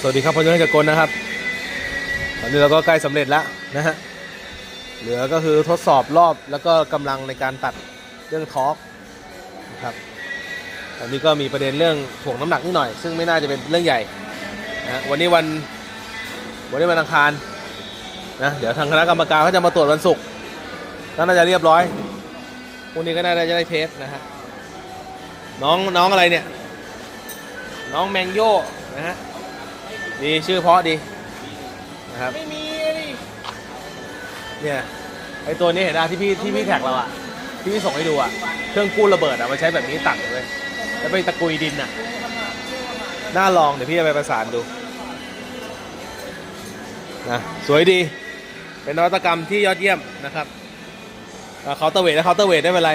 สวัสดีครับพลยศจักรนะครับ ตอนนี้เราก็ใกล้สำเร็จแล้วนะฮะ เหลือก็คือทดสอบรอบแล้วก็กำลังในการตัดเรื่องทอร์กนะครับ ตอนนี้ก็มีประเด็นเรื่องถ่วงน้ำหนักนิดหน่อย ซึ่งไม่น่าจะเป็นเรื่องใหญ่นะฮะวันนี้วันวันนี้วันอังคารนะ เดี๋ยวทางคณะกรรมการเขาจะมาตรวจวันศุกร์ก็น่าจะเรียบร้อยพรุ่งนี้ก็น่าจะได้เทสนะฮะ น้องน้องอะไรเนี่ย น้องแมงโยนะฮะ ดีชื่อเพราะดีนะครับไม่มีดิเนี่ยไอตัวนี้เห็นไหมที่พี่ที่พี่แท็กเราอะที่พี่ส่งให้ดูอะเครื่องกู้ระเบิดอะมันใช้แบบนี้ตัดเลยแล้วไปตะกุยดินอะน่าลองเดี๋ยวพี่จะไปประสานดูนะสวยดีเป็นนวัตกรรมที่ยอดเยี่ยมนะครับเคาน์เตอร์เวทและเคาน์เตอร์เวทได้เป็นไร